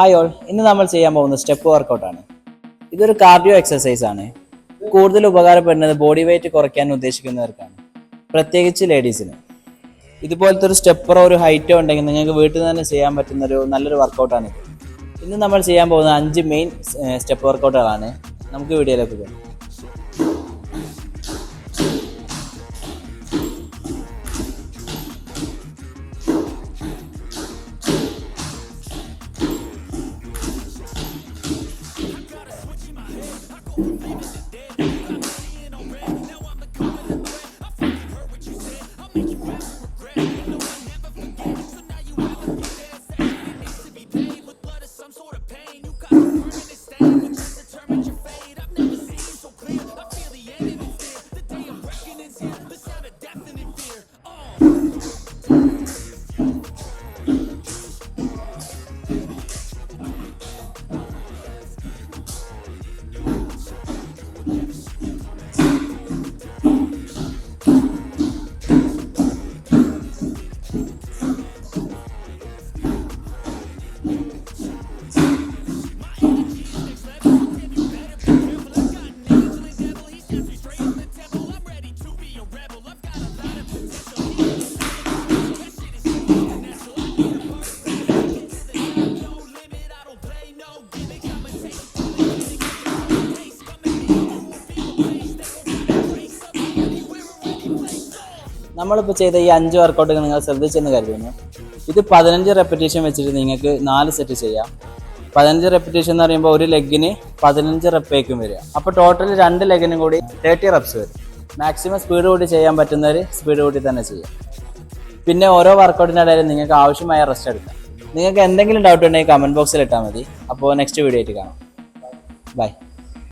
Hi all ഇന്ന് നമ്മൾ ചെയ്യാൻ പോകുന്ന സ്റ്റെപ്പ് വർക്കൗട്ടാണ് ഇതൊരു കാർഡിയോ എക്സസൈസ് ആണ്. കൂടുതൽ ഉപകാരപ്പെടുന്നത് ബോഡി വെയിറ്റ് കുറയ്ക്കാൻ ഉദ്ദേശിക്കുന്നവർക്കാണ്. പ്രത്യേകിച്ച് ലേഡീസിന് ഇതുപോലത്തെ ഒരു സ്റ്റെപ്പറോ ഒരു ഹൈറ്റോ ഉണ്ടെങ്കിൽ നിങ്ങൾക്ക് വീട്ടിൽ നിന്ന് തന്നെ ചെയ്യാൻ പറ്റുന്ന ഒരു നല്ലൊരു വർക്കൗട്ടാണ് ഇന്ന് നമ്മൾ ചെയ്യാൻ പോകുന്ന അഞ്ച് മെയിൻ സ്റ്റെപ്പ് വർക്കൗട്ടുകളാണ് നമുക്ക് വീഡിയോയിലേക്ക് പോകാം. I'm gonna dead. I'm. Now I'm a the red. I fucking heard what you said. I'll make you rap. നമ്മളിപ്പോൾ ചെയ്ത ഈ അഞ്ച് വർക്കൗട്ടുകൾ നിങ്ങൾ ശ്രദ്ധിച്ചെന്ന് കരുതുന്നു. ഇത് പതിനഞ്ച് റെപ്പറ്റീഷൻ വെച്ചിട്ട് നിങ്ങൾക്ക് നാല് സെറ്റ് ചെയ്യാം. പതിനഞ്ച് റെപ്പറ്റീഷൻ എന്ന് പറയുമ്പോൾ ഒരു ലെഗിന് പതിനഞ്ച് റെപ്പേക്കും വരിക. അപ്പോൾ ടോട്ടൽ രണ്ട് ലെഗിനും കൂടി തേർട്ടി റെപ്സ് വരും. മാക്സിമം സ്പീഡ് കൂടി ചെയ്യാൻ പറ്റുന്നവർ സ്പീഡ് കൂടി തന്നെ ചെയ്യാം. പിന്നെ ഓരോ വർക്കൗട്ടിന്റെ ഇടയിൽ നിങ്ങൾക്ക് ആവശ്യമായ റെസ്റ്റ് എടുക്കാം. നിങ്ങൾക്ക് എന്തെങ്കിലും ഡൗട്ട് ഉണ്ടെങ്കിൽ കമന്റ് ബോക്സിൽ ഇട്ടാൽ മതി. അപ്പോൾ നെക്സ്റ്റ് വീഡിയോ ആയിട്ട് കാണാം. ബൈ